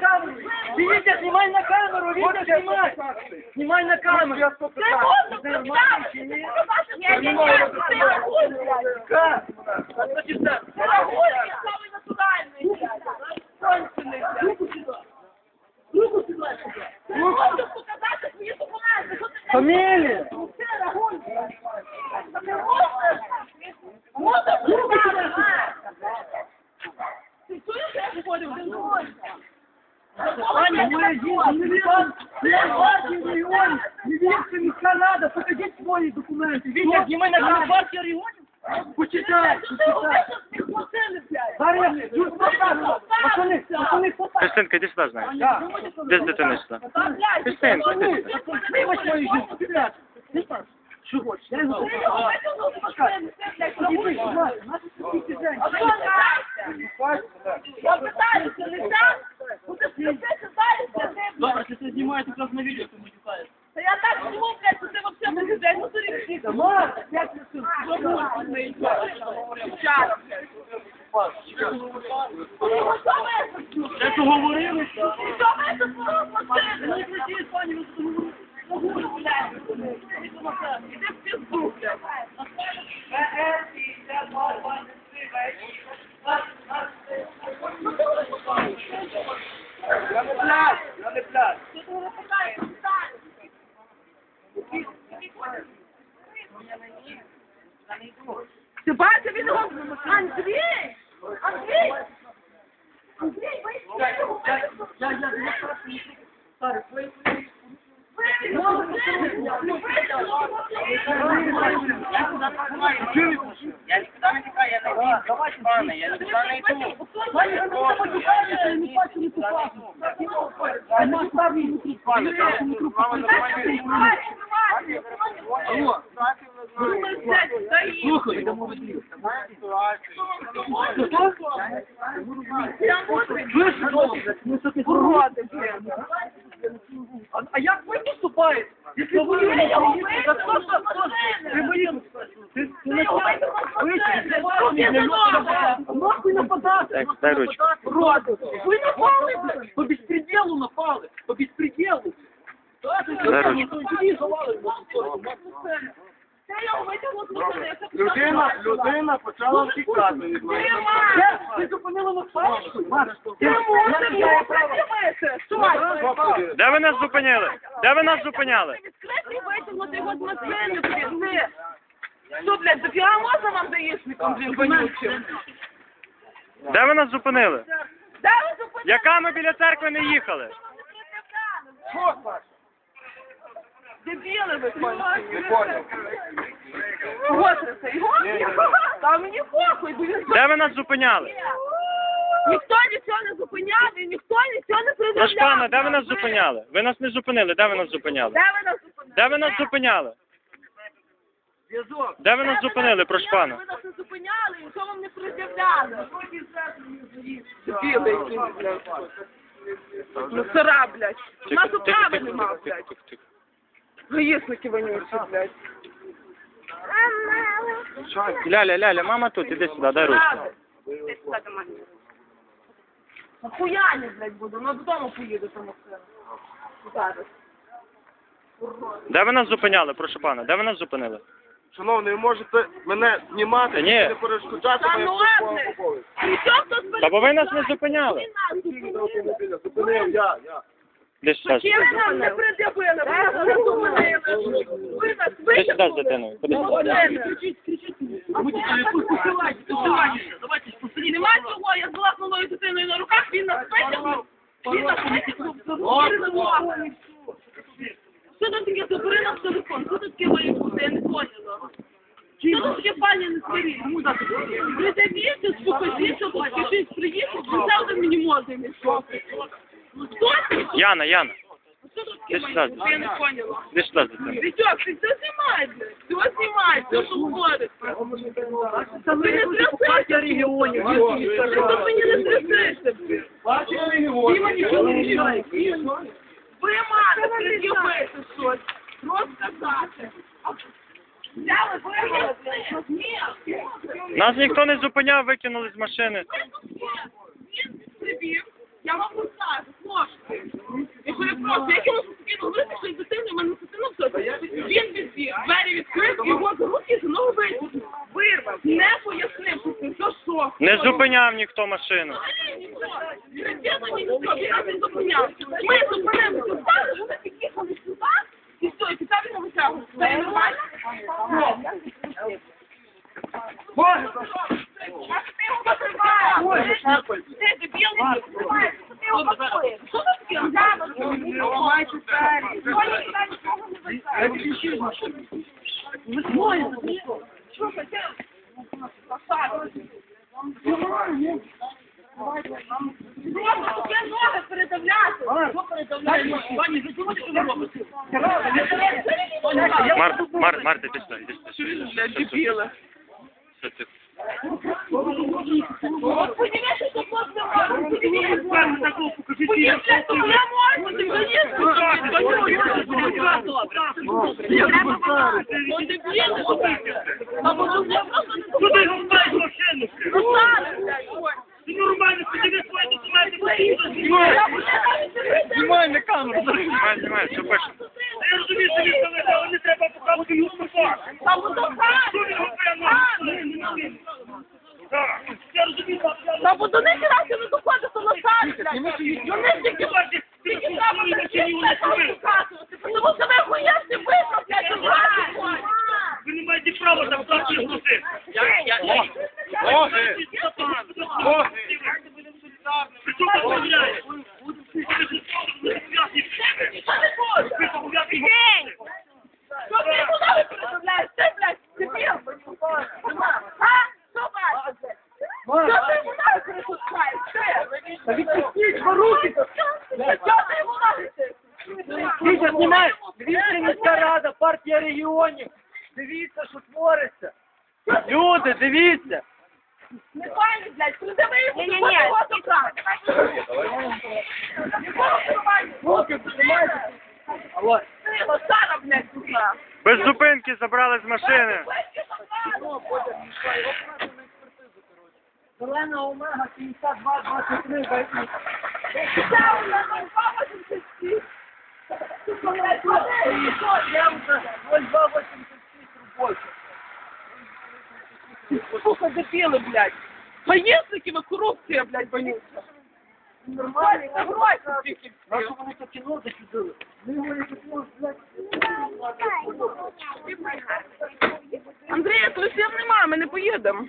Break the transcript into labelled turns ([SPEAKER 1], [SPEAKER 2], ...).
[SPEAKER 1] камеру. Витя, знімай на камеру, Витя, знімай. Знімай на камеру.
[SPEAKER 2] Це. Ні, ні, це рахунок.
[SPEAKER 1] Ка. А що ти так?
[SPEAKER 2] Це рахунок, саме натуральний. Кончений. Руку сюди. Руку сюди. Ти можеш показати свої документи. Що ти не
[SPEAKER 1] Фамілія.
[SPEAKER 2] Це рахунок. Це можна. Можна представити. Ти чуєш, як я говорю? Ти можеш.
[SPEAKER 1] Аня, моя жінка, не вірю. Я партію регіонів. Не вірте, міська рада, покажіть свої документи. Вітя, знімай на камеру партію регіонів. Почитай, почитай. Зараз я тут покажу. Пацани, пацани, покажу.
[SPEAKER 3] Христинка, іди сюди з нею.
[SPEAKER 1] Так.
[SPEAKER 3] Де з дитиною сюди? Христинка, іди сюди.
[SPEAKER 1] Вибач мою жінку, підряд. Що хочеш? Я його покажу. Іди, знай, наші сусідки Жень.
[SPEAKER 2] Я питаю, це не сам? Ну це
[SPEAKER 1] Добре, ти це знімаєш якраз на відео, ти матюкаєш.
[SPEAKER 2] Та я так живу, блядь, що ти вообще не людей, ну ти рік
[SPEAKER 1] Марк, як ти це? Це що говорили? що? Не кричіть, пані, ви що говорили?
[SPEAKER 2] Я пляж, я не пляж. Ти бачив, він його... Андрій! Андрій! Андрій, ви
[SPEAKER 4] пане, я нікуди не йду.
[SPEAKER 1] Мене я ні купа. А на
[SPEAKER 4] Пане, це мама нормально.
[SPEAKER 1] Алло, слухай. Слышь, що ти уроди, а, а як ви поступаєте? Якщо ви не приїдете, так хто ж хто ж? Ви боїтеся? Ти ти не знаєш? Ви Нахуй нападати?
[SPEAKER 3] Так, дай ручку.
[SPEAKER 1] Уроди. Ви напали, блядь, по безпреділу напали, по безпреділу. Так,
[SPEAKER 3] Дай ручку.
[SPEAKER 2] Я Людина, людина почала втікати від мене.
[SPEAKER 1] Ви зупинили на паличку?
[SPEAKER 2] Ти можеш його придивити. Що?
[SPEAKER 3] Де ви нас зупиняли? Де ви нас зупиняли?
[SPEAKER 2] Відкрити витягнути його з машини, ти. Що, блядь, дофіга можна вам даєшником, блін, вонючим?
[SPEAKER 3] Де ви нас зупинили?
[SPEAKER 2] Де ви зупинили?
[SPEAKER 3] Яка ми біля церкви не їхали?
[SPEAKER 2] Дебіли ви кончені. Кого це це? Його? Та мені похуй, бо він
[SPEAKER 3] Де ви нас зупиняли?
[SPEAKER 2] Ніхто нічого не зупиняв і ніхто нічого не
[SPEAKER 3] Прошу
[SPEAKER 2] пред'являв.
[SPEAKER 3] де ви нас зупиняли? Ви нас не зупинили, де ви нас зупиняли?
[SPEAKER 2] Де ви нас зупиняли?
[SPEAKER 3] Де ви нас зупиняли?
[SPEAKER 1] Зв'язок.
[SPEAKER 3] Де ви нас зупинили, прошу пана?
[SPEAKER 2] Ви нас не зупиняли нічого вам не пред'являли. Дебіли якісь, блядь. Сира, блядь. У нас управи нема, блядь. Гаїшники вонючі, блядь.
[SPEAKER 3] Ляля, ляля, мама тут, іди сюди, дай ручку.
[SPEAKER 2] Нахуя не, блядь, буду? Ну додому поїду тому Зараз.
[SPEAKER 3] Де ви нас зупиняли, прошу пана? Де ви нас зупинили?
[SPEAKER 2] Шановний, ви можете мене знімати,
[SPEAKER 3] ні.
[SPEAKER 2] не перешкоджати
[SPEAKER 1] Та ну ладно.
[SPEAKER 3] Та бо ви нас не зупиняли.
[SPEAKER 2] Зупинив я, я.
[SPEAKER 3] Де
[SPEAKER 1] ви нам не пред'явили? Ви нас не зупинили. Ви нас
[SPEAKER 3] Де сюди з дитиною? Куди?
[SPEAKER 1] Нема цього, я з власною дитиною на руках, він нас витягнув. Він нас витягнув. Що тут таке забери телефон? Що тут таке має бути? Я не поняла. Що тут таке пані не скорі? Придавіться, покажіть, що тут пишіть, приїхав, ви завжди мені мозги не. Хто це?
[SPEAKER 3] Яна, Яна,
[SPEAKER 1] Що тут
[SPEAKER 3] Де
[SPEAKER 1] таке має бути? Я не поняла.
[SPEAKER 3] де з дитиною?
[SPEAKER 1] Вітьок, ти все знімай, блядь. Все знімай, все, що говориш. Та ви не трясися регіонів. Ти тут мені не блядь.
[SPEAKER 2] Партія регіонів.
[SPEAKER 1] Діма нічого не рішає. Ви мати пред'явити щось. Розказати. Взяли.
[SPEAKER 3] Нас ніхто не зупиняв, викинули з машини.
[SPEAKER 1] Він прибіг. Я вам розкажу, хлопці.
[SPEAKER 2] Просто як йому спокійно говорити, що із в мене дитина все. Він відбіг, двері відкрив, його за руки і за витягнув. Вирвав. Не пояснив, що це що, що.
[SPEAKER 3] Не зупиняв ніхто машину.
[SPEAKER 2] Дитину ні ніхто, він нас не зупиняв. Ми зупинили тут, так, вони під'їхали сюди, і все, і після він його витягнув. Це нормально?
[SPEAKER 1] Боже,
[SPEAKER 2] А ти його закриваєш. Ти дебіл, не закриваєш. Ти його закриваєш. Що ти таке?
[SPEAKER 1] ламайте двері.
[SPEAKER 2] Коля, сюди нікого не
[SPEAKER 1] Я
[SPEAKER 2] вертає.
[SPEAKER 1] тобі ще раз.
[SPEAKER 2] Ви двоє забули. Що хотів? Посадку. Просто таке ноги передавляти. Що передавляти? Пані, ви чому що ви робите?
[SPEAKER 3] Мар, Мар, Марта, іди сюди.
[SPEAKER 2] Дебіли.
[SPEAKER 3] Що ти?
[SPEAKER 2] От що це просто робить. Подивись.
[SPEAKER 1] Перше такого покажи
[SPEAKER 2] Подивись, я можу, ти доїзд. Ну, дебіли. А може, я просто не
[SPEAKER 1] Куди його вбираєш машину?
[SPEAKER 2] Руслане, блядь, ой.
[SPEAKER 1] Ти нормально, подиви свої документи, подиви.
[SPEAKER 2] Я буду навіть дивитися.
[SPEAKER 1] Знімай на камеру.
[SPEAKER 3] Знімай, знімай, що пише?
[SPEAKER 1] Я розумію, що він сказав, не треба показувати йому факт.
[SPEAKER 2] Там буду
[SPEAKER 1] Що він його прямо не Так, я розумію, що я
[SPEAKER 2] Та буду не грати, не доходити на сад, блядь. Вони тільки
[SPEAKER 1] бачу, ти
[SPEAKER 2] тільки
[SPEAKER 1] не
[SPEAKER 2] треба
[SPEAKER 1] розумієш, що його не
[SPEAKER 2] не
[SPEAKER 1] зробив.
[SPEAKER 2] показувати. Тому що ви хуєсті вийшов, блядь, і грати.
[SPEAKER 1] Ви не маєте права так платити гроші.
[SPEAKER 3] Ноги! Ноги!
[SPEAKER 1] При чому ти дозволяєш?
[SPEAKER 2] Що не буде? День! Що ти йому ноги передавляєш? Ти, блядь, дебіл. А? Що бачите? Що ти йому ноги перепускаєш? Ти?
[SPEAKER 1] Та відпустіть ви руки!
[SPEAKER 2] Що ти ноги ти?
[SPEAKER 1] Дивіться! Міська рада, партія регіонів! Дивіться, що твориться! Люди, дивіться!
[SPEAKER 2] Не пані, блядь, керування.
[SPEAKER 1] Руки, піднімайте! Алло,
[SPEAKER 2] Ти блядь, сука.
[SPEAKER 3] Без зупинки забрали з машини.
[SPEAKER 1] Зелена Омега 52-23, дайте. Я вже 0286 робочий.
[SPEAKER 2] Сука, дебіли, блядь. Поїздники ви корупція, блядь, боються. Нормально, це гроші тільки.
[SPEAKER 1] Вони говоримо, що блядь.
[SPEAKER 2] Андрія, ключів немає, ми не поїдемо.